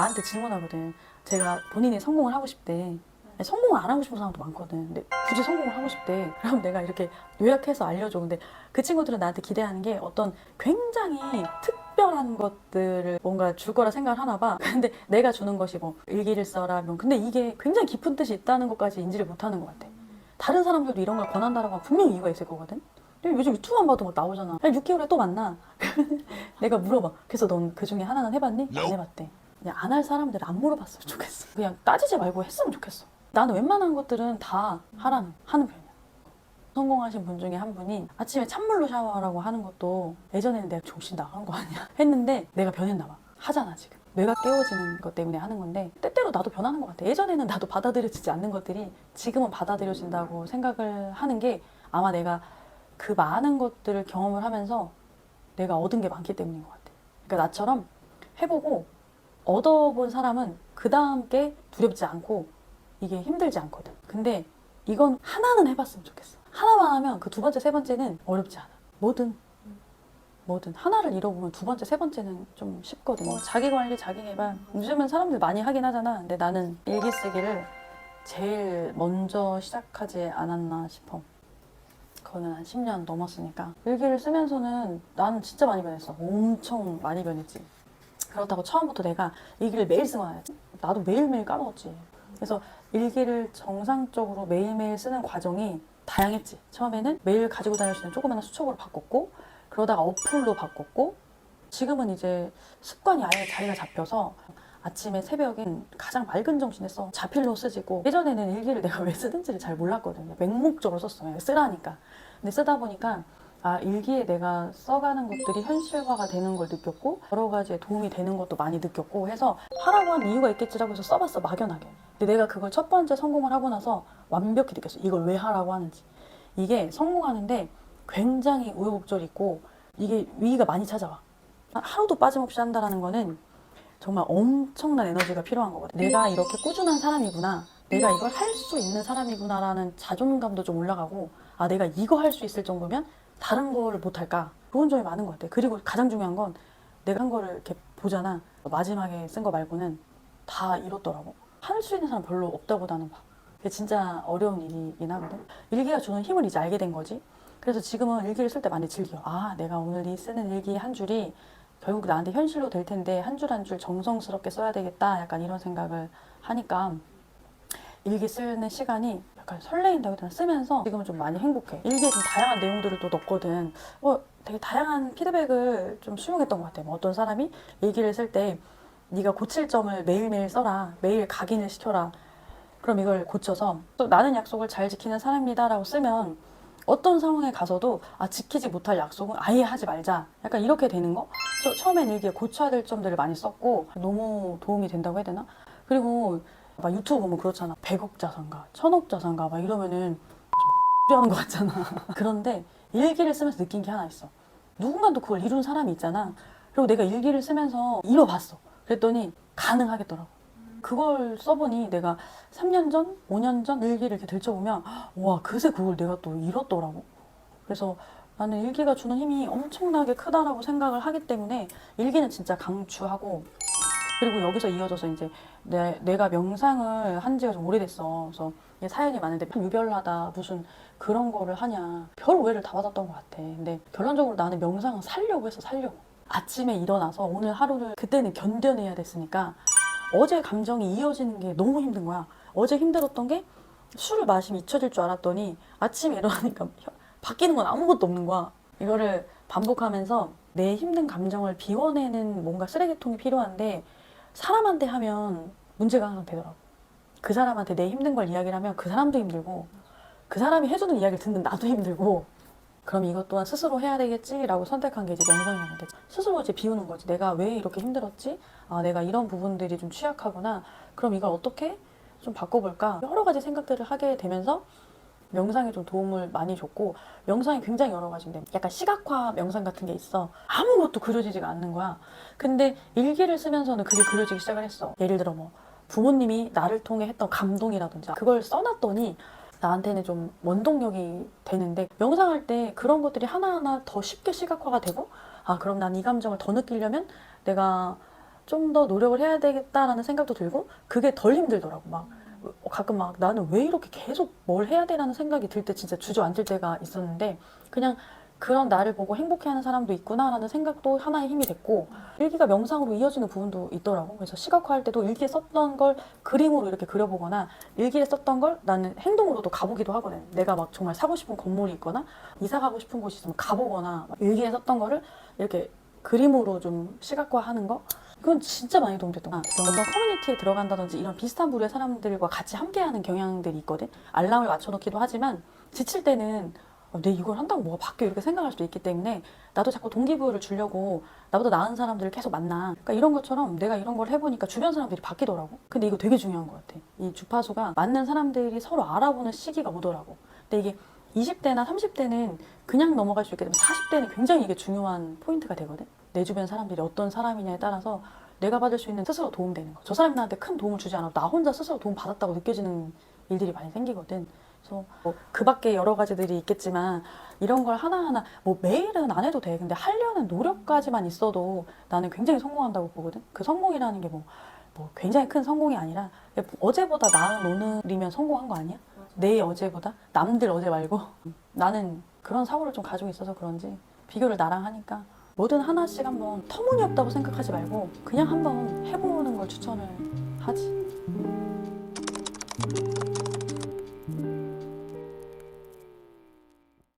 나한테 질문하거든. 제가 본인이 성공을 하고 싶대. 성공을 안 하고 싶은 사람도 많거든. 근데 굳이 성공을 하고 싶대. 그럼 내가 이렇게 요약해서 알려줘. 근데 그 친구들은 나한테 기대하는 게 어떤 굉장히 특별한 것들을 뭔가 줄 거라 생각을 하나 봐. 근데 내가 주는 것이 뭐 일기를 써라. 뭐. 근데 이게 굉장히 깊은 뜻이 있다는 것까지 인지를 못 하는 것 같아. 다른 사람들도 이런 걸 권한다라고 하면 분명히 이유가 있을 거거든. 근데 요즘 유튜브만 봐도 막 나오잖아. 야, 6개월에 또 만나. 내가 물어봐. 그래서 넌 그 중에 하나는 해봤니? 안 해봤대. 그냥 안 할 사람들 안 물어봤으면 좋겠어. 그냥 따지지 말고 했으면 좋겠어. 나는 웬만한 것들은 다 하라는 하는 편이야. 성공하신 분 중에 한 분이 아침에 찬물로 샤워하라고 하는 것도 예전에는 내가 정신 나간 거 아니야 했는데 내가 변했나 봐. 하잖아 지금. 뇌가 깨워지는 것 때문에 하는 건데 때때로 나도 변하는 것 같아. 예전에는 나도 받아들여지지 않는 것들이 지금은 받아들여진다고 생각을 하는 게 아마 내가 그 많은 것들을 경험을 하면서 내가 얻은 게 많기 때문인 것 같아. 그러니까 나처럼 해보고 얻어본 사람은 그 다음 게 두렵지 않고 이게 힘들지 않거든. 근데 이건 하나는 해봤으면 좋겠어. 하나만 하면 그 두 번째, 세 번째는 어렵지 않아. 뭐든. 뭐든. 하나를 잃어보면 두 번째, 세 번째는 좀 쉽거든. 요 자기 관리, 자기 개발. 요즘은 사람들 많이 하긴 하잖아. 근데 나는 일기 쓰기를 제일 먼저 시작하지 않았나 싶어. 그거는 한 10년 넘었으니까. 일기를 쓰면서는 나는 진짜 많이 변했어. 엄청 많이 변했지. 그렇다고 처음부터 내가 일기를 매일 쓰거나 나도 매일매일 까먹었지. 그래서 일기를 정상적으로 매일매일 쓰는 과정이 다양했지. 처음에는 매일 가지고 다닐 수 있는 조그마한 수첩으로 바꿨고, 그러다가 어플로 바꿨고, 지금은 이제 습관이 아예 자리가 잡혀서 아침에 새벽엔 가장 맑은 정신에 써. 자필로 쓰지고, 예전에는 일기를 내가 왜 쓰는지를 잘 몰랐거든요. 맹목적으로 썼어. 그냥 쓰라니까. 근데 쓰다 보니까 아, 일기에 내가 써가는 것들이 현실화가 되는 걸 느꼈고, 여러 가지에 도움이 되는 것도 많이 느꼈고 해서 하라고 한 이유가 있겠지라고 해서 써봤어, 막연하게. 근데 내가 그걸 첫 번째 성공을 하고 나서 완벽히 느꼈어. 이걸 왜 하라고 하는지. 이게 성공하는데 굉장히 우여곡절이 있고, 이게 위기가 많이 찾아와. 하루도 빠짐없이 한다라는 거는 정말 엄청난 에너지가 필요한 거거든. 내가 이렇게 꾸준한 사람이구나. 내가 이걸 할 수 있는 사람이구나라는 자존감도 좀 올라가고, 아, 내가 이거 할 수 있을 정도면 다른 거를 못할까? 좋은 점이 많은 것 같아. 그리고 가장 중요한 건 내가 한 거를 이렇게 보잖아. 마지막에 쓴 거 말고는 다 이렇더라고. 할 수 있는 사람 별로 없다고 나는 봐. 그게 진짜 어려운 일이긴 하거든. 일기가 주는 힘을 이제 알게 된 거지. 그래서 지금은 일기를 쓸 때 많이 즐겨. 아, 내가 오늘 이 쓰는 일기 한 줄이 결국 나한테 현실로 될 텐데 한 줄 한 줄 정성스럽게 써야 되겠다. 약간 이런 생각을 하니까 일기 쓰는 시간이 약간 설레인다고 해야 쓰면서 지금은 좀 많이 행복해. 일기에 좀 다양한 내용들을 또 넣거든. 어, 되게 다양한 피드백을 좀 수용했던 것 같아. 뭐 어떤 사람이 일기를 쓸 때 네가 고칠 점을 매일매일 써라. 매일 각인을 시켜라. 그럼 이걸 고쳐서 또 나는 약속을 잘 지키는 사람이다라고 쓰면 어떤 상황에 가서도 아 지키지 못할 약속은 아예 하지 말자 약간 이렇게 되는 거 처음엔 일기에 고쳐야 될 점들을 많이 썼고 너무 도움이 된다고 해야 되나 그리고 막 유튜브 보면 그렇잖아. 100억 자산가 1000억 자산가 막 이러면은 좀 하는 것 같잖아. 그런데 일기를 쓰면서 느낀 게 하나 있어. 누군가도 그걸 이룬 사람이 있잖아. 그리고 내가 일기를 쓰면서 이뤄봤어. 그랬더니 가능하겠더라고. 그걸 써보니 내가 3년 전, 5년 전 일기를 이렇게 들춰보면 와 그새 그걸 내가 또 잃었더라고. 그래서 나는 일기가 주는 힘이 엄청나게 크다라고 생각을 하기 때문에 일기는 진짜 강추하고 그리고 여기서 이어져서 이제 내, 내가 명상을 한 지가 좀 오래됐어. 그래서 사연이 많은데 유별나다 무슨 그런 거를 하냐 별 오해를 다 받았던 것 같아. 근데 결론적으로 나는 명상은 살려고 해서 살려고. 아침에 일어나서 오늘 하루를 그때는 견뎌내야 됐으니까 어제 감정이 이어지는 게 너무 힘든 거야. 어제 힘들었던 게 술을 마시면 잊혀질 줄 알았더니 아침에 일어나니까 혀- 바뀌는 건 아무것도 없는 거야. 이거를 반복하면서 내 힘든 감정을 비워내는 뭔가 쓰레기통이 필요한데 사람한테 하면 문제가 항상 되더라고. 그 사람한테 내 힘든 걸 이야기를 하면 그 사람도 힘들고 그 사람이 해주는 이야기를 듣는 나도 힘들고 그럼 이것 또한 스스로 해야 되겠지라고 선택한 게 이제 명상이었는데 스스로 이제 비우는 거지. 내가 왜 이렇게 힘들었지? 아, 내가 이런 부분들이 좀 취약하구나. 그럼 이걸 어떻게 좀 바꿔볼까? 여러 가지 생각들을 하게 되면서 명상에 좀 도움을 많이 줬고 명상이 굉장히 여러 가지인데 약간 시각화 명상 같은 게 있어. 아무것도 그려지지가 않는 거야. 근데 일기를 쓰면서는 그게 그려지기 시작을 했어. 예를 들어 뭐 부모님이 나를 통해 했던 감동이라든지 그걸 써놨더니 나한테는 좀 원동력이 되는데 명상할 때 그런 것들이 하나하나 더 쉽게 시각화가 되고 아 그럼 난 이 감정을 더 느끼려면 내가 좀 더 노력을 해야 되겠다라는 생각도 들고 그게 덜 힘들더라고 막 어, 가끔 막 나는 왜 이렇게 계속 뭘 해야 되라는 생각이 들 때 진짜 주저앉을 때가 있었는데 그냥 그런 나를 보고 행복해하는 사람도 있구나라는 생각도 하나의 힘이 됐고 일기가 명상으로 이어지는 부분도 있더라고. 그래서 시각화할 때도 일기에 썼던 걸 그림으로 이렇게 그려보거나 일기에 썼던 걸 나는 행동으로도 가보기도 하거든. 내가 막 정말 사고 싶은 건물이 있거나 이사 가고 싶은 곳이 있으면 가보거나 막 일기에 썼던 거를 이렇게 그림으로 좀 시각화하는 거 그건 진짜 많이 도움됐던 것 같아요. 어떤 커뮤니티에 들어간다든지 이런 비슷한 부류의 사람들과 같이 함께하는 경향들이 있거든. 알람을 맞춰놓기도 하지만 지칠 때는 어, 내 이걸 한다고 뭐가 바뀌어 이렇게 생각할 수도 있기 때문에 나도 자꾸 동기부여를 주려고 나보다 나은 사람들을 계속 만나. 그러니까 이런 것처럼 내가 이런 걸 해보니까 주변 사람들이 바뀌더라고. 근데 이거 되게 중요한 것 같아. 이 주파수가 맞는 사람들이 서로 알아보는 시기가 오더라고. 근데 이게 20대나 30대는 그냥 넘어갈 수 있게 되면 40대는 굉장히 이게 중요한 포인트가 되거든. 내 주변 사람들이 어떤 사람이냐에 따라서 내가 받을 수 있는 스스로 도움되는 거. 저 사람이 나한테 큰 도움을 주지 않아도 나 혼자 스스로 도움 받았다고 느껴지는 일들이 많이 생기거든. 그래서 뭐 그 밖에 여러 가지들이 있겠지만 이런 걸 하나하나 뭐 매일은 안 해도 돼. 근데 하려는 노력까지만 있어도 나는 굉장히 성공한다고 보거든. 그 성공이라는 게 뭐 뭐 굉장히 큰 성공이 아니라 어제보다 나은 오늘이면 성공한 거 아니야? 내 어제보다 남들 어제 말고 나는 그런 사고를 좀 가지고 있어서 그런지 비교를 나랑 하니까 뭐든 하나씩 한번 터무니없다고 생각하지 말고 그냥 한번 해보는 걸 추천을 하지.